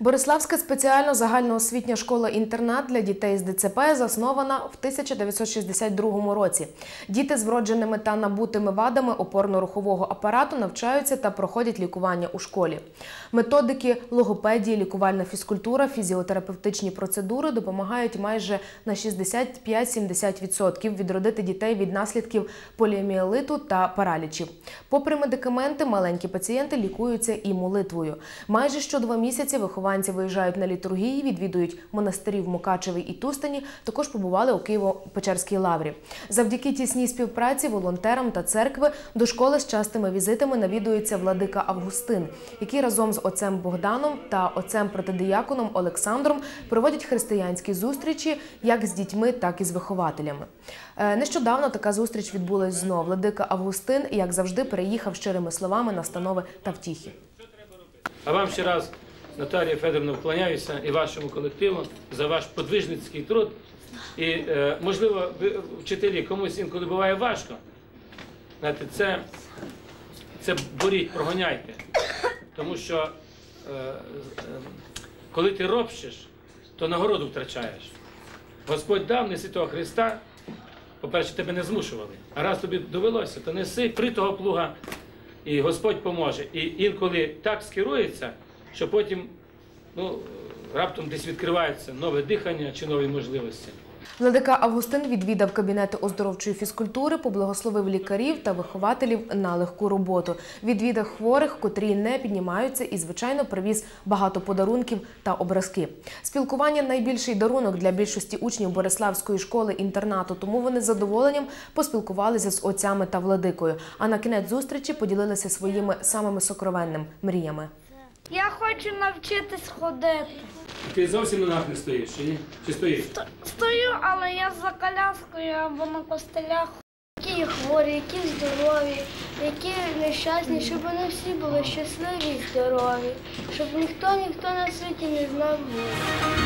Бориславська спеціальна загальноосвітня школа-інтернат для дітей з ДЦП заснована в 1962 році. Діти з вродженими та набутими вадами опорно-рухового апарату навчаються та проходять лікування у школі. Методики логопедії, лікувальна фізкультура, фізіотерапевтичні процедури допомагають майже на 65-70% відродити дітей від наслідків поліоміелиту та паралічів. Попри медикаменти, маленькі пацієнти лікуються і молитвою. Майже що два місяці вихованці виїжджають на літургії, відвідують монастирі в Мукачеві і Тустані. Також побували у Києво-Печерській лаврі. Завдяки тісній співпраці волонтерам та церкви до школи з частими візитами навідується владика Августин, який разом з отцем Богданом та отцем протидіяконом Олександром проводять християнські зустрічі як з дітьми, так і з вихователями. Е, Нещодавно така зустріч відбулась знов. Владика Августин, як завжди, переїхав щирими словами, настанови та втіхи. А вам ще раз, Наталія Федоровна, вклоняюся і вашому колективу за ваш подвижницький труд. І, е, можливо, ви, вчителі, комусь інколи буває важко. Знаєте, це, це боріть, прогоняйте. Тому що е, е, коли ти ропщиш, то нагороду втрачаєш. Господь дав не Святого Христа, по-перше, тебе не змушували. А раз тобі довелося, то неси притого плуга, і Господь поможе. І інколи так скерується, що потім ну, раптом десь відкривається нове дихання чи нові можливості. Владика Августин відвідав кабінети оздоровчої фізкультури, поблагословив лікарів та вихователів на легку роботу. Відвідав хворих, котрі не піднімаються, і, звичайно, привіз багато подарунків та образки. Спілкування найбільший дарунок для більшості учнів Бориславської школи-інтернату, тому вони з задоволенням поспілкувалися з отцями та владикою. А на кінець зустрічі поділилися своїми самими сокровенними мріями. Я хочу навчитись ходити. Ти зовсім на ногах не стоїш, чи ні? Чи стоїш? Ст- Стою, але я за коляскою або на костелях. Які хворі, які здорові, які нещасні, щоб вони всі були щасливі і здорові, щоб ніхто ніхто на світі не знав. болю.